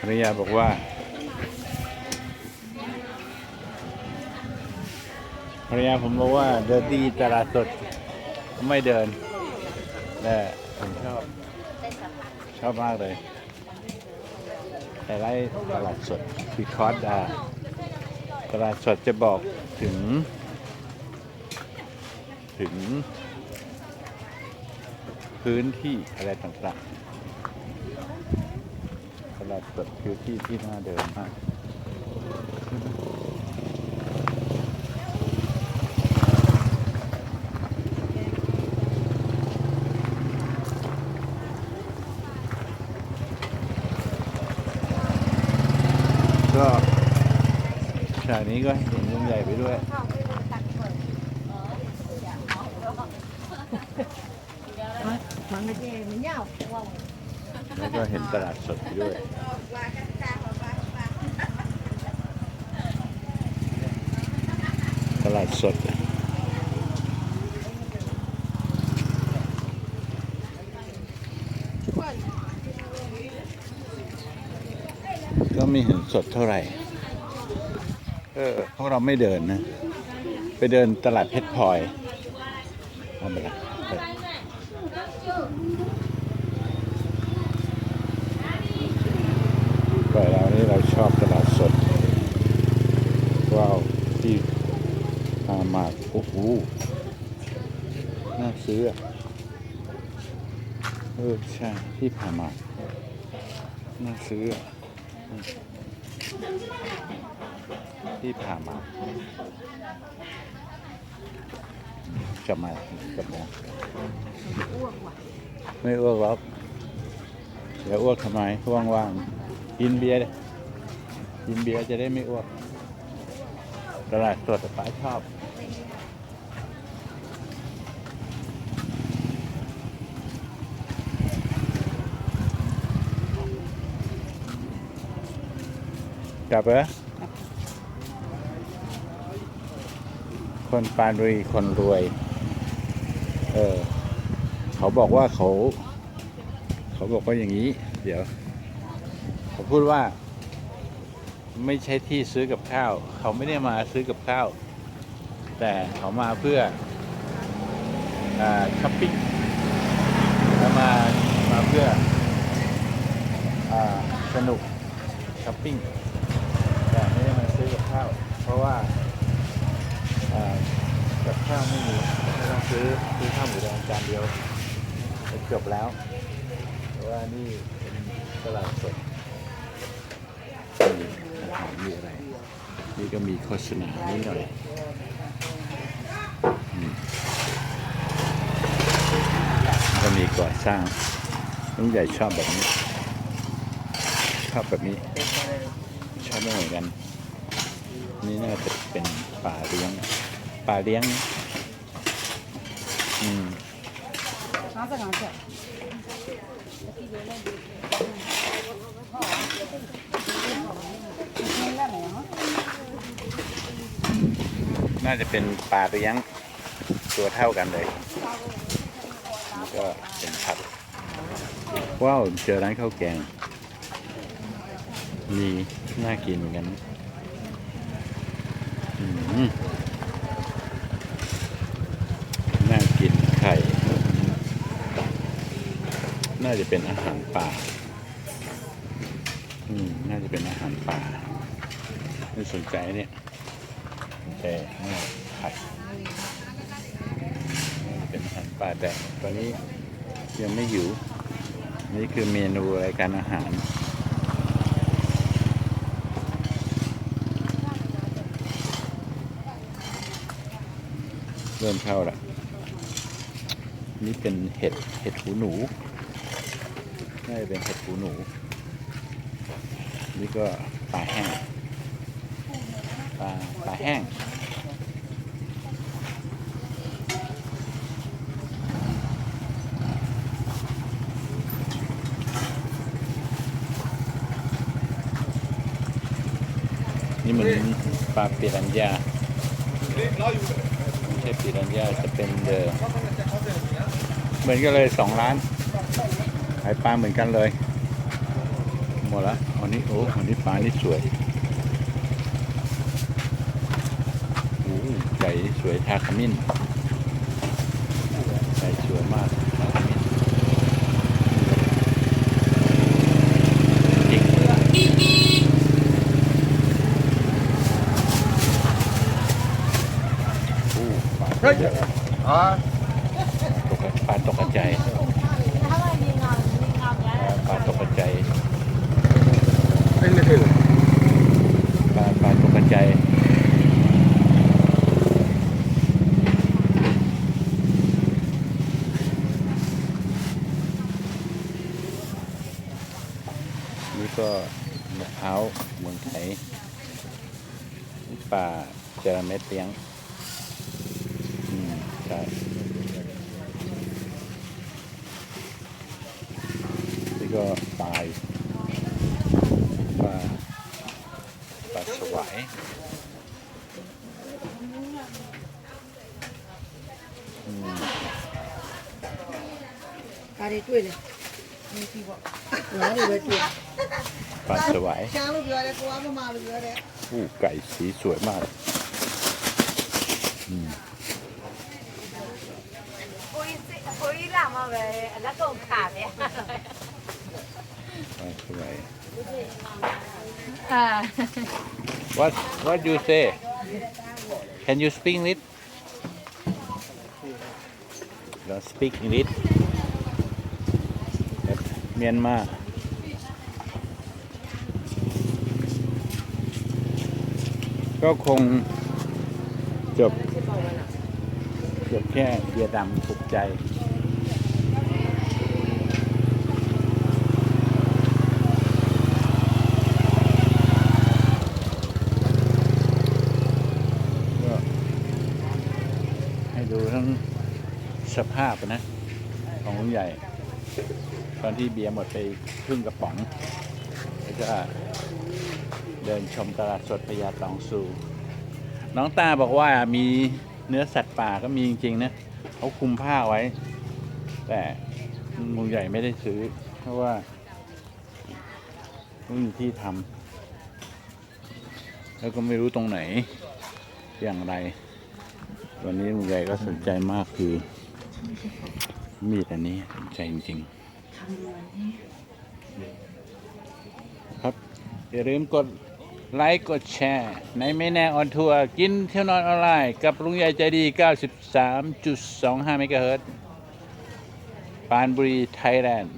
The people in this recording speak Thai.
ภรรยาบอกว่าภรรยาผมบอกว่าเดินที่ตลาดสดไม่เดินแต่ผมชอบชอบมากเลยแต่ไล่ตลาดสดคือคอสดาตลาดสดจะบอกถึง ถึง พื้นที่อะไรต่างๆ ลาดสดคือที่ที่น่าเดินมากก็ฉากนี้ก็เห็นลุงใหญ่ไปด้วยมันไม่ใช่มันยาว แล้วก็เห็นตลาดสดด้วย ตลาดสดก็ไม่เห็นสดเท่าไหร่ เออพวกเราไม่เดินนะ ไปเดินตลาดเพชรพลอยเอาไปละ ไปก่อนเรานี่เราชอบตลาดสด ว้าว ที่ฮามาดโอ้โหน่าซื้ออะเออใช่ที่พามาน่าซื้ออะอืมที่พามาจะมาจะมาไม่อ้วกหรอกเดี๋ยวอ้วกทำไมว่างๆ กินเบียร์กินเบียร์จะได้ไม่อ้วกตลาดสดป้าชอบกลับเหรอคนปานรีคนรวย เออ เขาบอกว่าเขา เขาบอกว่าอย่างนี้ เดี๋ยว พูดว่า ไม่ใช่ที่ซื้อกับข้าว เขาไม่ได้มาซื้อกับข้าว แต่เขามาเพื่ออช้อปปิ้งแล้วมามาเพื่ออสนุกช้อปปิ้งแต่ไม่ได้มาซื้อกับข้าว เพราะว่ากับข้าวไม่มีไม่ต้องซื้อซื้อข้าวหมูแดงจานเดียวจบแล้วเพราะว่านี่เป็นตลาดสด มีอาหารมีอะไร นี่ก็มีโฆษณานิดหน่อยก็มีก่อสร้างลุงใหญ่ชอบแบบนี้ ชอบแบบนี้ ชอบไม่เหมือนกัน นี่น่าจะเป็นป่าเลี้ยง ป่าเลี้ยง อืม น่าจะเป็นปลาเลี้งตัวเท่ากันเลยก็เป็นผักว้าวเจอร้านข้าวแกง มีน่ากินเหมือนกันอืมน่ากินไข่ น่าจะเป็นอาหารป่าอืมน่าจะเป็นอาหารป่าไม่สนใจเนี่ย แต่เนี่ยไข่เป็นอาหารป่าแต่ตอนนี้ยังไม่หิว นี่คือเมนูรายการอาหารเริ่มเข้าละนี่เป็นเห็ด เห็ดหูหนูน่าจะเป็นเห็ดหูหนู นี่ก็ปลาแห้ง ปลาปลาแห้งนี่เหมือนปลาปิรันยาไม่ใช่ปิรันยาจะเป็นเดอเหมือนกันเลยสองร้านขายปลาเหมือนกันเลยหมดละวันนี้โอ้วันนี้ปลานี่สวยโสสวยทาขมิ้นใสสวยมากทาขมินจริงอู้ปลาตกปลาตกใจปลาตกใจเย Anh là thử ป่าเจระเม็ดเลี้ยง อืมใช่นี่ก็ตายป่าป่าสวายมลาได้ด้วยเลยมีที่บอกหลังอยู่เลย ปลาสวายอู้ไก่สีสวยมากอืมปลาสวาย Uh, What What you say? Can you speak English? Don't speak English. เมียนมา ก็คงจบ จบแค่เบียร์ดำถูกใจก็ให้ดูทั้งสภาพนะ ของลุงใหญ่ ตอนที่เบียร์หมดไปครึ่งกระป๋องแล้วก็ เดินชมตลาดสดพญาตองซูน้องตาบอกว่ามีเนื้อสัตว์ป่าก็มีจริงๆนะเขาคุมผ้าไว้ แต่ลุงใหญ่ไม่ได้ซื้อ เพราะว่าไม่มีที่ทำแล้วก็ไม่รู้ตรงไหนอย่างไร วันนี้ลุงใหญ่ก็สนใจมากคือ มีดอันนี้สนใจจริงๆครับอย่าลืมกด ไลค์กดแชร์ในไม่แน่ออนทัวร์กินเที่ยวนอนออนไลน์ กับลุงใหญ่ใจดี 93.25เมกะเฮิรตซ์ปานบุรีไทยแลนด์